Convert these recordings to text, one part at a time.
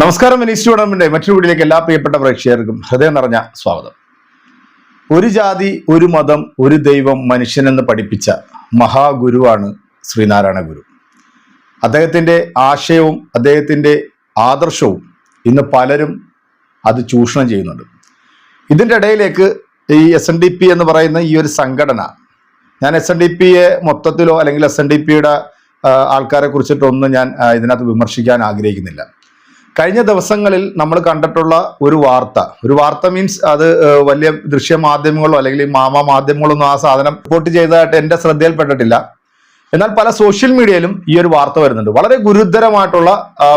നമസ്കാരം മിനിസ്റ്റ് ടൂർണമെന്റ് മറ്റൊരു വീട്ടിലേക്ക് എല്ലാ പ്രിയപ്പെട്ട പ്രേക്ഷകർക്കും ഹൃദയം നിറഞ്ഞ സ്വാഗതം. ഒരു ജാതി ഒരു മതം ഒരു ദൈവം മനുഷ്യനെന്ന് പഠിപ്പിച്ച മഹാഗുരുവാണ് ശ്രീനാരായണ ഗുരു. അദ്ദേഹത്തിന്റെ ആശയവും അദ്ദേഹത്തിന്റെ ആദർശവും ഇന്ന് പലരും അത് ചൂഷണം ചെയ്യുന്നുണ്ട്. ഇതിന്റെ ഇടയിലേക്ക് ഈ എസ് എൻ ഡി പി എന്ന് പറയുന്ന ഈ ഒരു സംഘടന ഞാൻ എസ് എൻ ഡി പിയെ മൊത്തത്തിലോ അല്ലെങ്കിൽ എസ് എൻ ഡി പിയുടെ ആൾക്കാരെ കുറിച്ചിട്ടൊന്നും ഞാൻ ഇതിനകത്ത് വിമർശിക്കാൻ ആഗ്രഹിക്കുന്നില്ല. കഴിഞ്ഞ ദിവസങ്ങളിൽ നമ്മൾ കണ്ടിട്ടുള്ള ഒരു വാർത്ത. ഒരു വാർത്ത മീൻസ് അത് വലിയ ദൃശ്യ മാധ്യമങ്ങളോ അല്ലെങ്കിൽ മാമ മാധ്യമങ്ങളോ ഒന്നും ആ സാധനം റിപ്പോർട്ട് ചെയ്തതായിട്ട് എന്റെ ശ്രദ്ധയിൽപ്പെട്ടിട്ടില്ല. എന്നാൽ പല സോഷ്യൽ മീഡിയയിലും ഈ ഒരു വാർത്ത വരുന്നുണ്ട്. വളരെ ഗുരുതരമായിട്ടുള്ള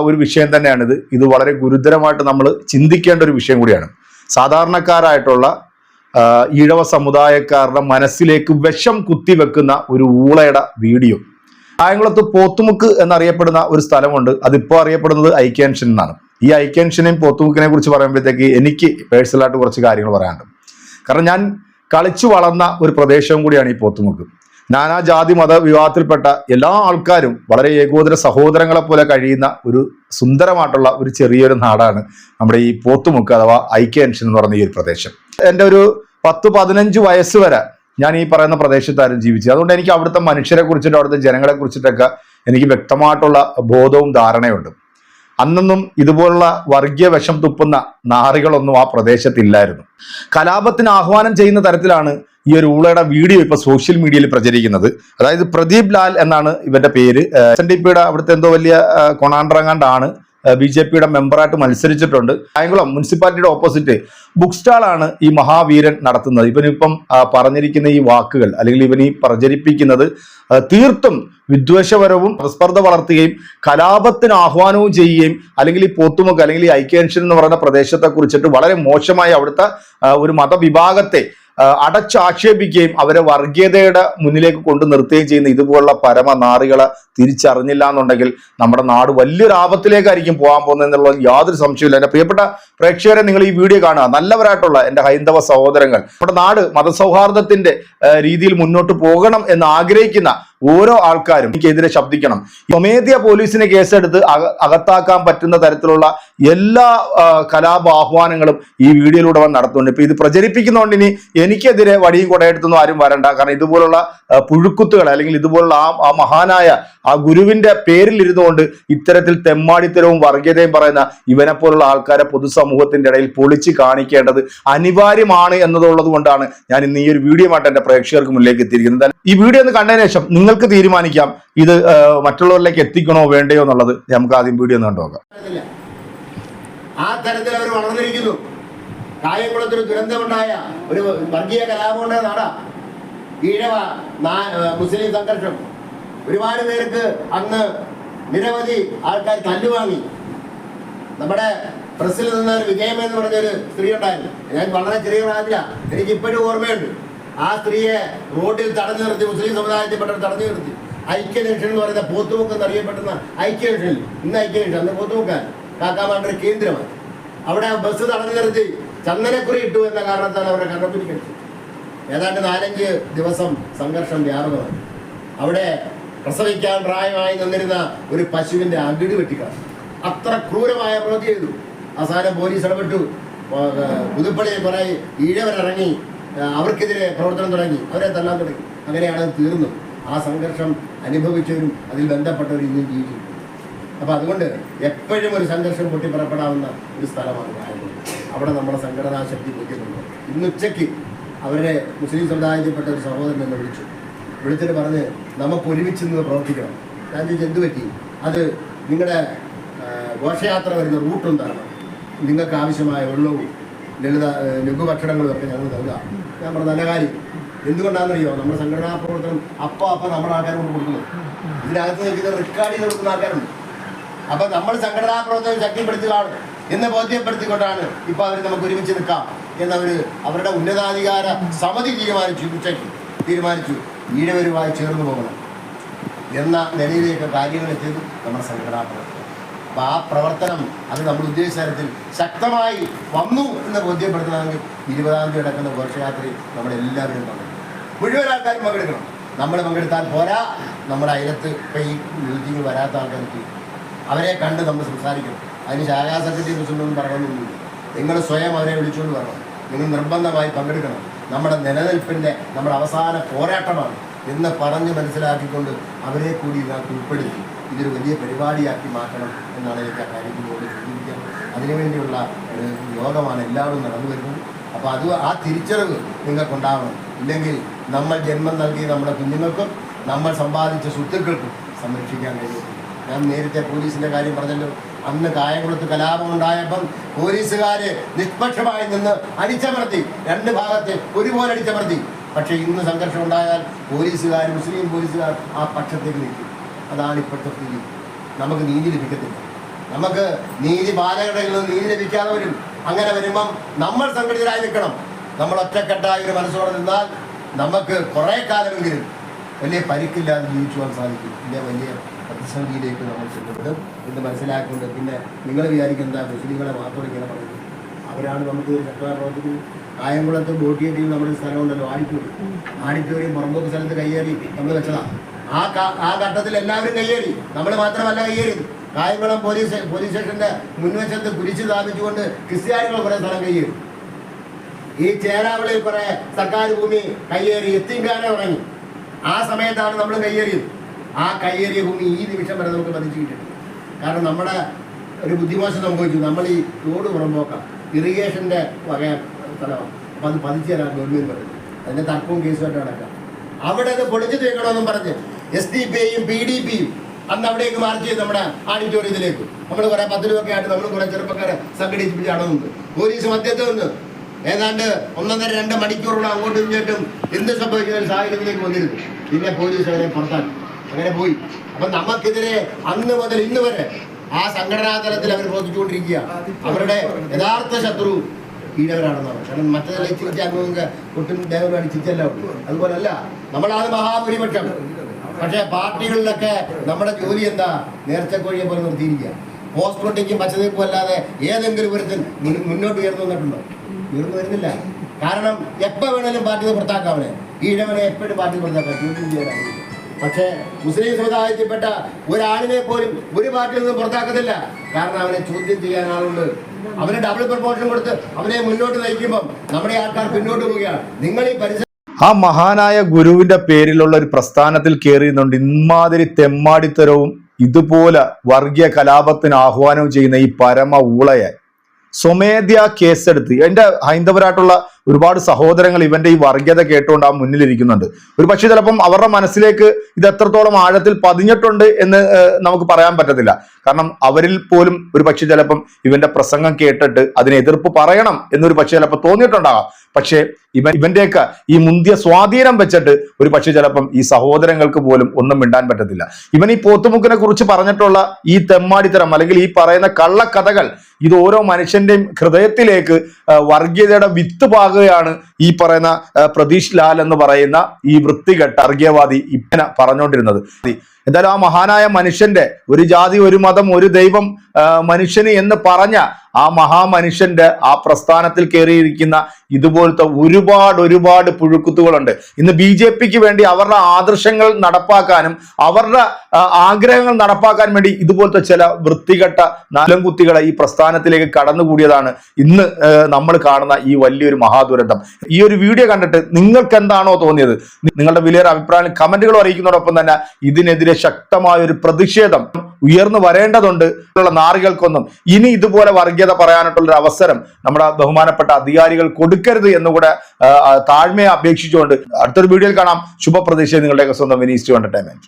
ഒരു വിഷയം തന്നെയാണിത്. ഇത് വളരെ ഗുരുതരമായിട്ട് നമ്മൾ ചിന്തിക്കേണ്ട ഒരു വിഷയം കൂടിയാണ്. സാധാരണക്കാരായിട്ടുള്ള ഈഴവ സമുദായക്കാരുടെ മനസ്സിലേക്ക് വിഷം കുത്തിവെക്കുന്ന ഒരു ഊളയുടെ വീഡിയോ. കായംകുളത്ത് പോത്തുമുക്ക് എന്നറിയപ്പെടുന്ന ഒരു സ്ഥലമുണ്ട്. അതിപ്പോൾ അറിയപ്പെടുന്നത് ഐക്യാൻഷൻ എന്നാണ്. ഈ ഐക്യാൻഷനെയും പോത്തുമുക്കിനെ കുറിച്ച് പറയുമ്പോഴത്തേക്ക് എനിക്ക് പേഴ്സണലായിട്ട് കുറച്ച് കാര്യങ്ങൾ പറയാനുണ്ട്. കാരണം ഞാൻ കളിച്ചു വളർന്ന ഒരു പ്രദേശവും കൂടിയാണ് ഈ പോത്തുമുക്ക്. നാനാ ജാതി മത വിവാഹത്തിൽപ്പെട്ട എല്ലാ ആൾക്കാരും വളരെ ഏകോദര സഹോദരങ്ങളെ പോലെ കഴിയുന്ന ഒരു സുന്ദരമായിട്ടുള്ള ഒരു ചെറിയൊരു നാടാണ് നമ്മുടെ ഈ പോത്തുമുക്ക് അഥവാ ഐക്യാൻഷൻ എന്ന് പറയുന്ന ഈ ഒരു പ്രദേശം. എന്റെ ഒരു പത്ത് പതിനഞ്ച് വയസ്സ് വരെ ഞാൻ ഈ പറയുന്ന പ്രദേശത്തായിരുന്നു ജീവിച്ചത് അതുകൊണ്ട് എനിക്ക് അവിടുത്തെ മനുഷ്യരെ കുറിച്ചിട്ട് അവിടുത്തെ ജനങ്ങളെ കുറിച്ചിട്ടൊക്കെ എനിക്ക് വ്യക്തമായിട്ടുള്ള ബോധവും ധാരണയുണ്ട്. അന്നൊന്നും ഇതുപോലുള്ള വർഗീയ വിഷം തുപ്പുന്ന നാറികളൊന്നും ആ പ്രദേശത്തില്ലായിരുന്നു. കലാപത്തിന് ആഹ്വാനം ചെയ്യുന്ന തരത്തിലാണ് ഈ ഒരു ഊളയുടെ വീഡിയോ ഇപ്പൊ സോഷ്യൽ മീഡിയയിൽ പ്രചരിക്കുന്നത്. അതായത് പ്രദീപ് ലാൽ എന്നാണ് ഇവന്റെ പേര്. എസ് എൻ ഡി പിയുടെ അവിടുത്തെ എന്തോ വലിയ കൊണാണ്ടറങ്ങാണ്ടാണ് ബി ജെ പിയുടെ മെമ്പറായിട്ട് മത്സരിച്ചിട്ടുണ്ട്. കായംകുളം മുനിസിപ്പാലിറ്റിയുടെ ഓപ്പോസിറ്റ് ബുക്ക് സ്റ്റാളാണ് ഈ മഹാവീരൻ നടത്തുന്നത്. ഇവനിപ്പം പറഞ്ഞിരിക്കുന്ന ഈ വാക്കുകൾ അല്ലെങ്കിൽ ഇവൻ ഈ പ്രചരിപ്പിക്കുന്നത് തീർത്തും വിദ്വേഷപരവും പ്രസ്പർദ്ധ വളർത്തുകയും കലാപത്തിന് ആഹ്വാനവും ചെയ്യുകയും അല്ലെങ്കിൽ ഈ പോത്തുമുക്ക് അല്ലെങ്കിൽ ഈ ഐക്യൻഷൻ എന്ന് പറയുന്ന പ്രദേശത്തെ കുറിച്ചിട്ട് വളരെ മോശമായി അവിടുത്തെ ഒരു മതവിഭാഗത്തെ അടച്ചാക്ഷേപിക്കുകയും അവരെ വർഗീയതയുടെ മുന്നിലേക്ക് കൊണ്ടു നിർത്തുകയും ചെയ്യുന്ന ഇതുപോലുള്ള പരമനാറികളെ തിരിച്ചറിഞ്ഞില്ല എന്നുണ്ടെങ്കിൽ നമ്മുടെ നാട് വലിയൊരു ആപത്തിലേക്കായിരിക്കും പോകാൻ പോകുന്നത് എന്നുള്ളത് യാതൊരു സംശയമില്ല എന്റെ പ്രിയപ്പെട്ട പ്രേക്ഷകരെ നിങ്ങൾ ഈ വീഡിയോ കാണുക. നല്ലവരായിട്ടുള്ള എന്റെ ഹൈന്ദവ സഹോദരങ്ങൾ. നമ്മുടെ നാട് മതസൗഹാർദ്ദത്തിന്റെ രീതിയിൽ മുന്നോട്ട് പോകണം എന്ന് ആഗ്രഹിക്കുന്ന ഓരോ ആൾക്കാരും എനിക്കെതിരെ ശബ്ദിക്കണം. സ്വമേധ്യ പോലീസിനെ കേസെടുത്ത് അക- അകത്താക്കാൻ പറ്റുന്ന തരത്തിലുള്ള എല്ലാ ആ, കലാപ ആഹ്വാനങ്ങളും ഈ വീഡിയോയിലൂടെ വന്ന് നടത്തുന്നുണ്ട്. ഇപ്പൊ ഇത് പ്രചരിപ്പിക്കുന്നതുകൊണ്ട് ഇനി എനിക്കെതിരെ വടിയും കൊടയെടുത്തൊന്നും ആരും വരണ്ട. കാരണം ഇതുപോലുള്ള പുഴുക്കുത്തുകൾ അല്ലെങ്കിൽ ഇതുപോലുള്ള ആ ആ മഹാനായ ആ ഗുരുവിന്റെ പേരിൽ ഇരുന്നുകൊണ്ട് ഇത്തരത്തിൽ തെമ്മാടിത്തരവും വർഗീയതയും പറയുന്ന ഇവനെ പോലുള്ള ആൾക്കാരെ പൊതുസമൂഹത്തിന്റെ ഇടയിൽ പൊളിച്ച് കാണിക്കേണ്ടത് അനിവാര്യമാണ് എന്നതുള്ളത് കൊണ്ടാണ് ഞാൻ ഇന്ന് ഈ ഒരു വീഡിയോ ആയിട്ട് എന്റെ പ്രേക്ഷകർക്ക് മുന്നിലേക്ക് എത്തിയിരിക്കുന്നത്. ഈ വീഡിയോ ഒന്ന് കണ്ടതിന് ശേഷം നിങ്ങൾക്ക് തീരുമാനിക്കാം ഇത് മറ്റുള്ളവരിലേക്ക് എത്തിക്കണോ വേണ്ടയോ എന്നുള്ളത് നമുക്ക് ആദ്യം വീഡിയോ ഒന്ന് ഇല്ല. ആ തരത്തിൽ അവർ വളർന്നിരിക്കുന്നു. കായംകുളത്തൊരു ദുരന്തമുണ്ടായ ഒരു വർഗീയ കലാപമുണ്ടായ നാടാ. ഈഴവ മുസ്ലിം സംഘർഷം. ഒരുപാട് പേർക്ക് അന്ന് നിരവധി ആൾക്കാർ തല്ലുവാങ്ങി നമ്മുടെ പ്രസിൽ നിന്ന ഒരു വിജയം എന്ന് പറഞ്ഞൊരു സ്ത്രീ ഉണ്ടായിരുന്നു. ഞാൻ വളരെ ചെറിയ പ്രായത്തില. എനിക്ക് ഇപ്പോഴും ഓർമ്മയുണ്ട്. ആ സ്ത്രീയെ റോഡിൽ തടഞ്ഞു നിർത്തി മുസ്ലിം സമുദായത്തിൽപ്പെട്ടവർ തടഞ്ഞു നിർത്തി. ഐക്യലക്ഷൻ എന്ന് പറയുന്ന പോത്തുമുക്ക് എന്നറിയപ്പെടുന്ന ഐക്യലക്ഷൻ ഇന്ന് ഐക്യലക്ഷൻ അന്ന് പോത്തുമുക്കാൻ കാക്കാമാരുടെ ഒരു കേന്ദ്രമാണ്. അവിടെ ബസ് തടഞ്ഞു നിർത്തി ചന്ദനക്കുറി ഇട്ടു എന്ന കാരണത്താൽ അവരെ കണ്ണപ്പിടിക്കടിച്ചു ഏതാണ്ട് നാലഞ്ച് ദിവസം സംഘർഷം വ്യാപകമായി. അവിടെ പ്രസവിക്കാൻ പ്രായമായി നിന്നിരുന്ന ഒരു പശുവിന്റെ അകിട് വെട്ടിക്കാണ് അത്ര ക്രൂരമായ പ്രവൃത്തി ചെയ്തു. അവസാനം പോലീസ് ഇടപെട്ടു. പുതുപ്പള്ളിയിൽ കുറെ ഈഴവരിറങ്ങി അവർക്കെതിരെ പ്രവർത്തനം തുടങ്ങി. അവരെ തല്ലാൻ തുടങ്ങി. അങ്ങനെയാണ് അത് തീർന്നത്. ആ സംഘർഷം അനുഭവിച്ചവരും അതിൽ ബന്ധപ്പെട്ടവരും ഇന്നും ജീവിക്കുന്നു അപ്പോൾ അതുകൊണ്ട് എപ്പോഴും ഒരു സംഘർഷം പൊട്ടിപ്പുറപ്പെടാവുന്ന ഒരു സ്ഥലമാണ് അവിടെ നമ്മുടെ സംഘടനാ ശക്തി ബോധ്യപ്പെടുന്നു ഇന്ന് ഉച്ചയ്ക്ക് മുസ്ലിം സമുദായത്തിൽപ്പെട്ട ഒരു സഹോദരൻ എന്നെ വിളിച്ചു. വിളിച്ചിട്ട് പറഞ്ഞ് നമുക്ക് ഒരുമിച്ച് നിന്ന് പ്രവർത്തിക്കണം. ഞാൻ ചോദിച്ചു എന്ത് പറ്റി? അത് നിങ്ങളുടെ ഘോഷയാത്ര വരുന്ന റൂട്ട് എന്താണ് നിങ്ങൾക്ക് ആവശ്യമായ വെള്ളവും ലളിത ആ, ലഘുഭക്ഷണങ്ങളും ഒക്കെ ഞങ്ങൾ നൽകുക ഞാൻ പറഞ്ഞ നല്ല കാര്യം. എന്തുകൊണ്ടാണെന്നറിയോ? നമ്മുടെ സംഘടനാ പ്രവർത്തനം അപ്പ അപ്പ നമ്മുടെ ആൾക്കാർ കൊണ്ട് കൊടുക്കുന്നു ഇതിനകത്ത് നിൽക്കുന്ന റെക്കോർഡ് ചെയ്ത് കൊടുക്കുന്ന ആൾക്കാരുണ്ട്. അപ്പൊ നമ്മൾ സംഘടനാ പ്രവർത്തനം ശക്തിപ്പെടുത്തുകയാണ്. എന്ന് ബോധ്യപ്പെടുത്തിക്കൊണ്ടാണ് ഇപ്പൊ അവർ നമുക്ക് ഒരുമിച്ച് നിൽക്കാം എന്നവർ അവരുടെ ഉന്നതാധികാര സമിതി തീരുമാനിച്ചു ഉച്ചയ്ക്ക് തീരുമാനിച്ചു. ഈഴവരുമായി ചേർന്ന് പോകണം. എന്ന നിലയിലേക്ക് കാര്യങ്ങൾ എത്തിയത് നമ്മുടെ സംഘടനാ പ്രവർത്തനം. അപ്പൊ ആ പ്രവർത്തനം അത് നമ്മൾ ഉദ്ദേശിച്ച തരത്തിൽ ശക്തമായി വന്നു എന്ന് ബോധ്യപ്പെടുത്തണമെങ്കിൽ ഇരുപതാം തീയതി നടക്കുന്ന ഘോഷയാത്രയിൽ നമ്മളെല്ലാവരും പങ്കെടുക്കും മുഴുവൻ ആൾക്കാരും പങ്കെടുക്കണം. നമ്മൾ പങ്കെടുത്താൽ പോരാ. നമ്മുടെ അയലത്ത് ഇപ്പം ഈ മീറ്റിംഗ് വരാത്ത ആൾക്കാർക്ക് അവരെ കണ്ട് നമ്മൾ സംസാരിക്കണം. അതിന് ശാഖാ സെക്രട്ടറി പ്രസിഡന്റൊന്നും പറയണമെന്നില്ല. നിങ്ങൾ സ്വയം അവരെ വിളിച്ചുകൊണ്ട് വരണം. നിങ്ങൾ നിർബന്ധമായി പങ്കെടുക്കണം. നമ്മുടെ നിലനിൽപ്പിന്റെ നമ്മുടെ അവസാന പോരാട്ടമാണ് എന്ന് പറഞ്ഞ് മനസ്സിലാക്കിക്കൊണ്ട് അവരെ കൂടി ഇതിനകത്ത് ഉൾപ്പെടുത്തി. ഇതൊരു വലിയ പരിപാടിയാക്കി മാറ്റണം എന്നാണ് എനിക്ക് ആ കാര്യത്തിനോട് സൂചിപ്പിക്കാൻ അതിനുവേണ്ടിയുള്ള യോഗമാണ് എല്ലാവരും നടന്നു വരുന്നത്. അപ്പോൾ അത് ആ തിരിച്ചറിവ് നിങ്ങൾക്കുണ്ടാവണം. ഇല്ലെങ്കിൽ നമ്മൾ ജന്മം നൽകി നമ്മുടെ കുഞ്ഞുങ്ങൾക്കും നമ്മൾ സമ്പാദിച്ച സ്വത്തുക്കൾക്കും സംരക്ഷിക്കാൻ കഴിയും. ഞാൻ നേരത്തെ പോലീസിന്റെ കാര്യം പറഞ്ഞല്ലോ. അന്ന് കായംകുളത്ത് കലാപം ഉണ്ടായപ്പം പോലീസുകാർ നിഷ്പക്ഷമായി നിന്ന് അടിച്ചമർത്തി. രണ്ട് ഭാഗത്തെ ഒരുപോലെ അടിച്ചമർത്തി. പക്ഷേ ഇന്ന് സംഘർഷം ഉണ്ടായാൽ പോലീസുകാർ മുസ്ലിം പോലീസുകാർ ആ പക്ഷത്തേക്ക് നിൽക്കും. അതാണ് ഇപ്പോഴത്തെ സ്ഥിതി. നമുക്ക് നീതി ലഭിക്കത്തില്ല. നമുക്ക് നീതി പാലകടയിൽ നിന്ന് നീതി ലഭിക്കാതെ വരും. അങ്ങനെ വരുമ്പം നമ്മൾ സംഘടിതരായി നിൽക്കണം. നമ്മൾ ഒറ്റക്കെട്ടായ ഒരു മനസ്സോടെ നിന്നാൽ നമുക്ക് കുറേ കാലമെങ്കിലും വലിയ പരിക്കില്ലാതെ ജീവിച്ചു പോകാൻ സാധിക്കും. ഇതിന്റെ വലിയ പ്രതിസന്ധിയിലേക്ക് നമ്മൾ ചെല്ലുന്നത് എന്ന് മനസ്സിലാക്കുന്നുണ്ട് പിന്നെ നിങ്ങൾ വിചാരിക്കുന്ന മുസ്ലിങ്ങളെ മാത്രം ഇങ്ങനെ പറയുന്നത് അവരാണ് നമുക്ക് സർക്കാർ പ്രവർത്തിക്കുന്നത്. കായംകുളത്ത് ബോട്ടിയേറ്റിൽ നമ്മുടെ സ്ഥലമുണ്ടല്ലോ ആഡിറ്റോറിയം ആഡിറ്റോറിയം പുറമ്പോക്ക് സ്ഥലത്ത് കയ്യേറി. നമ്മൾ വെച്ചതാ. ആ ആ ഘട്ടത്തിൽ എല്ലാവരും കയ്യേറി. നമ്മൾ മാത്രമല്ല കയ്യേറിയത്. കായംകുളം പോലീസ് പോലീസ് സ്റ്റേഷന്റെ മുൻവശത്ത് കുരിശ് സ്ഥാപിച്ചുകൊണ്ട് ക്രിസ്ത്യാനികൾ കുറെ സ്ഥലം കയ്യേറി. ഈ ചേരാവളിയിൽ കുറെ സർക്കാർ ഭൂമി കയ്യേറി. എത്തിക്കാനെ ഉറങ്ങി ആ സമയത്താണ് നമ്മൾ കയ്യേറിയത്. ആ കയ്യേറിയ ഭൂമി ഈ നിമിഷം വരെ നമുക്ക് പതിച്ചു കിട്ടിയിട്ടുണ്ട്. കാരണം നമ്മുടെ ഒരു ബുദ്ധിമോശം സംഭവിച്ചു. നമ്മൾ ഈ റോഡ് പുറമ്പോക്കാം ഇറിഗേഷന്റെ വക സ്ഥലമാണ് അപ്പം അത് പതിച്ചു തരാൻ ഗവൺമെന്റ് പറഞ്ഞു അതിന്റെ തർക്കവും കേസുമായിട്ട് നടക്കാം. അവിടെ അത് പൊളിച്ചു തീർക്കണമെന്നും പറഞ്ഞ് എസ് ഡി പി ഐയും പി ഡി പിയും അന്ന് അവിടേക്ക് മാർച്ച് ചെയ്ത് നമ്മുടെ ആഡിറ്റോറിയത്തിലേക്ക്. നമ്മൾ കുറെ പത്ത് രൂപയൊക്കെ ആയിട്ട് നമ്മൾ കുറെ ചെറുപ്പക്കാരെ സംഘടിപ്പിച്ച് അടങ്ങുന്നത് പോലീസ് മധ്യത്തിൽ നിന്ന് ഏതാണ്ട് ഒന്നൊന്നര രണ്ട് മണിക്കൂറോളം അങ്ങോട്ടും ഇങ്ങോട്ടും എന്ത് സംഭവിക്കുന്ന ഒരു സാഹചര്യത്തിലേക്ക് വന്നിരുന്നു. പിന്നെ പോലീസ് അവരെ പുറത്താക്കി. അങ്ങനെ പോയി. അപ്പൊ നമുക്കെതിരെ അന്ന് മുതൽ ഇന്ന് വരെ ആ സംഘടനാ തലത്തിൽ അവർ ബോധിച്ചുകൊണ്ടിരിക്കുക അവരുടെ യഥാർത്ഥ ശത്രു ഈഴവരാണെന്നാണ് കാരണം മറ്റേ ചിരിച്ച അംഗങ്ങൾക്ക് ഒട്ടും ദേവരാണ് അടിച്ചിട്ടല്ല അതുപോലല്ല നമ്മളാണ് മഹാഭൂരിപക്ഷം. പക്ഷേ പാർട്ടികളിലൊക്കെ നമ്മുടെ ജോലി എന്താ? നേർച്ചക്കോഴിയെ പോലെ നിർത്തിയിരിക്കുക. പോസ്റ്റ് ഒട്ടിക്കും പച്ചതീപ്പും അല്ലാതെ ഏതെങ്കിലും ഒരു മുന്നോട്ട് ഉയർന്നു വന്നിട്ടുണ്ടോ? ഉയർന്നു വരുന്നില്ല. കാരണം എപ്പോൾ വേണേലും പാർട്ടി പുറത്താക്കാവനെ ഈഴവനെ എപ്പോഴും പാർട്ടി പുറത്താക്കാം. ചോദ്യം ചെയ്യാനാണ് പക്ഷേ മുസ്ലിം സമുദായത്തിൽപ്പെട്ട ഒരാളിനെ പോലും ഒരു പാർട്ടിയിൽ നിന്നും പുറത്താക്കത്തില്ല. കാരണം അവനെ ചോദ്യം ചെയ്യാൻ ആളുണ്ട്. അവന് ഡബിൾ പ്രപ്പോർഷൻ കൊടുത്ത് അവനെ മുന്നോട്ട് നയിക്കുമ്പം നമ്മുടെ ആൾക്കാർ പിന്നോട്ട് പോവുകയാണ്. നിങ്ങൾ ഈ പരിസരം ആ മഹാനായ ഗുരുവിന്റെ പേരിലുള്ള ഒരു പ്രസ്ഥാനത്തിൽ കയറിയുന്നുണ്ട് ഇമാതിരി തെമ്മാടിത്തരവും ഇതുപോലെ വർഗീയ കലാപത്തിന് ആഹ്വാനം ചെയ്യുന്ന ഈ പരമ ഊളയെ സ്വമേധ്യ കേസെടുത്ത്. എന്റെ ഹൈന്ദവരായിട്ടുള്ള ഒരുപാട് സഹോദരങ്ങൾ ഇവന്റെ ഈ വർഗീയത കേട്ടുകൊണ്ട് ആ മുന്നിലിരിക്കുന്നുണ്ട് ഒരു പക്ഷേ ചിലപ്പം അവരുടെ മനസ്സിലേക്ക് ഇത് എത്രത്തോളം ആഴത്തിൽ പതിഞ്ഞിട്ടുണ്ട് എന്ന് നമുക്ക് പറയാൻ പറ്റത്തില്ല. കാരണം അവരിൽ പോലും ഒരു പക്ഷേ ചിലപ്പം ഇവന്റെ പ്രസംഗം കേട്ടിട്ട് അതിന് എതിർപ്പ് പറയണം എന്നൊരു പക്ഷേ ചിലപ്പോൾ തോന്നിയിട്ടുണ്ടാകാം. പക്ഷേ ഇവൻ ഇവന്റെയൊക്കെ ഈ മുന്തിയ സ്വാധീനം വെച്ചിട്ട് ഒരു പക്ഷേ ചിലപ്പം ഈ സഹോദരങ്ങൾക്ക് പോലും ഒന്നും മിണ്ടാൻ പറ്റത്തില്ല. ഇവൻ ഈ പോത്തുമുക്കിനെ കുറിച്ച് പറഞ്ഞിട്ടുള്ള ഈ തെമ്മാടിത്തരം അല്ലെങ്കിൽ ഈ പറയുന്ന കള്ളക്കഥകൾ ഇത് ഓരോ മനുഷ്യന്റെയും ഹൃദയത്തിലേക്ക് വർഗീയതയുടെ വിത്ത് പാകുകയാണ് ഈ പറയുന്ന പ്രതീഷ് ലാൽ എന്ന് പറയുന്ന ഈ വൃത്തികെട്ട വർഗീയവാദി ഇപ്പന പറഞ്ഞുകൊണ്ടിരുന്നത് എന്തായാലും ആ മഹാനായ മനുഷ്യന്റെ ഒരു ജാതി ഒരു മതം ഒരു ദൈവം മനുഷ്യന് എന്ന് പറഞ്ഞ ആ മഹാമനുഷ്യന്റെ ആ പ്രസ്ഥാനത്തിൽ കയറിയിരിക്കുന്ന ഇതുപോലത്തെ ഒരുപാട് ഒരുപാട് പുഴുക്കുത്തുകളുണ്ട്. ഇന്ന് ബി ജെ പിക്ക് വേണ്ടി അവരുടെ ആദർശങ്ങൾ നടപ്പാക്കാനും അവരുടെ ആഗ്രഹങ്ങൾ നടപ്പാക്കാൻ വേണ്ടി ഇതുപോലത്തെ ചില വൃത്തികെട്ട നാലംകുത്തികളെ ഈ പ്രസ്ഥാനത്തിലേക്ക് കടന്നുകൂടിയതാണ് ഇന്ന് നമ്മൾ കാണുന്ന ഈ വലിയൊരു മഹാദുരന്തം. ഈ ഒരു വീഡിയോ കണ്ടിട്ട് നിങ്ങൾക്ക് എന്താണോ തോന്നിയത്? നിങ്ങളുടെ വലിയൊരു അഭിപ്രായം കമന്റുകൾ അറിയിക്കുന്നതോടൊപ്പം തന്നെ ഇതിനെതിരെ ശക്തമായ ഒരു പ്രതിഷേധം ഉയർന്നു വരേണ്ടതുണ്ട് ഉള്ള നാറികൾക്കൊന്നും ഇനി ഇതുപോലെ വർഗീയത പറയാനായിട്ടുള്ള ഒരു അവസരം നമ്മുടെ ബഹുമാനപ്പെട്ട അധികാരികൾ കൊടുക്കരുത് എന്നുകൂടെ താഴ്മയെ അപേക്ഷിച്ചുകൊണ്ട് അടുത്തൊരു വീഡിയോയിൽ കാണാം. ശുഭപ്രതീക്ഷ നിങ്ങളുടെയൊക്കെ സ്വന്തം വിനീസ് ടു എന്റർടൈൻമെന്റ്